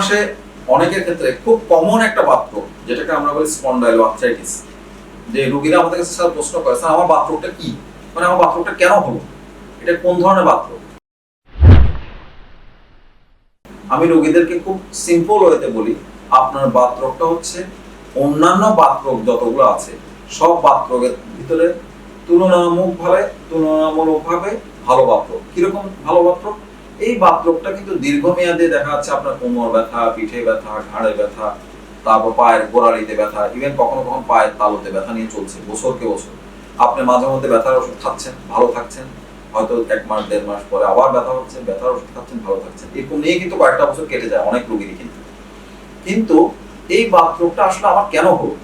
আসে অনেকের ক্ষেত্রে, খুব কমন একটা বাত্র যেটাকে আমরা বলি স্পন্ডাইল আর্থ্রাইটিস যে রোগীরা আমাদের কাছে স্যার প্রশ্ন করে, স্যার, আমার বাথরুমটা কি? মানে আমার বাথরুমটা কেন হলো? এটা কোন ধরনের বাথরুম আমি রোগীদেরকে খুব সিম্পল ওয়েতে বলি, আপনার বাথরুমটা হচ্ছে অন্যান্য বাথরুম যতগুলো আছে, সব বাথরুমের ভিতরে তুলনামূলকভাবে তুলনামূলকভাবে ভালো বাথরুম কীরকম ভালো বাথরুম এই বাথরুমটা কিন্তু দীর্ঘমেয়াদে দেখা যাচ্ছে আপনার কোমর ব্যথা, পিঠে ব্যথা, ঘাড়ে ব্যথা, তারপর পায়ের গোড়ালিতে ব্যথা ইভেন কখনো কখনো পায়ের তালুতে ব্যথা নিয়ে চলছে বছরকে বছর। আপনি মাঝে মধ্যে ব্যথার ওষুধ খাচ্ছেন, ভালো থাকছেন, হয়তো এক মাস, দেড় মাস পরে আবার ব্যথা হচ্ছে, ব্যথার ওষুধ খাচ্ছেন, ভালো থাকছেন, এরকম নিয়ে কিন্তু কয়েকটা বছর কেটে যায় অনেক রোগীরই কিন্তু। কিন্তু এই বাথরোগটা আসলে আমার কেন হলো?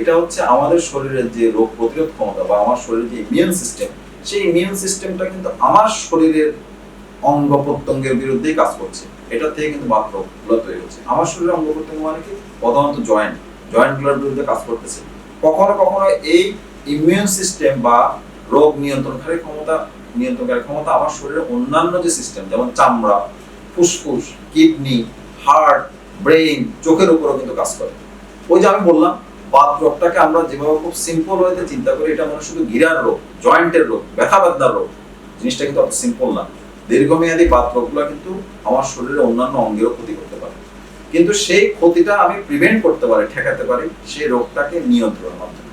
এটা হচ্ছে আমাদের শরীরের যে রোগ প্রতিরোধ ক্ষমতা বা আমার শরীরের যে ইমিউন সিস্টেম সেই ইমিউন সিস্টেমটা কিন্তু আমার শরীরের অঙ্গ প্রত্যঙ্গের বিরুদ্ধেই কাজ করছে। এটা থেকে কিন্তু বাথরোগগুলো তৈরি হচ্ছে। আমার শরীরের অঙ্গ প্রত্যঙ্গ মানে কি? প্রধানত জয়েন্ট জয়েন্টগুলোর বিরুদ্ধে কাজ করতেছে। কখনো কখনো এই ইমিউন সিস্টেম বা রোগ নিয়ন্ত্রণকারী ক্ষমতা নিয়ন্ত্রণকারী ক্ষমতা আমার শরীরের অন্যান্য যে সিস্টেম যেমন চামড়া, ফুসফুস কিডনি হার্ট ব্রেইন চোখের উপরও কিন্তু কাজ করে। ওই যে আমি বললাম, বাত রোগটাকে আমরা যেভাবে খুব সিম্পল ওয়েতে চিন্তা করি, এটা মানে শুধু গিরার রোগ জয়েন্টের রোগ ব্যথা বেদনার রোগ। জিনিসটা কিন্তু অত সিম্পল না। দীর্ঘমেয়াদী পাত্রগুলো কিন্তু আমার শরীরের অন্যান্য অঙ্গেও ক্ষতি করতে পারে। কিন্তু সেই ক্ষতিটা আমি প্রিভেন্ট করতে পারি, ঠেকাতে পারি, সেই রোগটাকে নিয়ন্ত্রণের মাধ্যমে।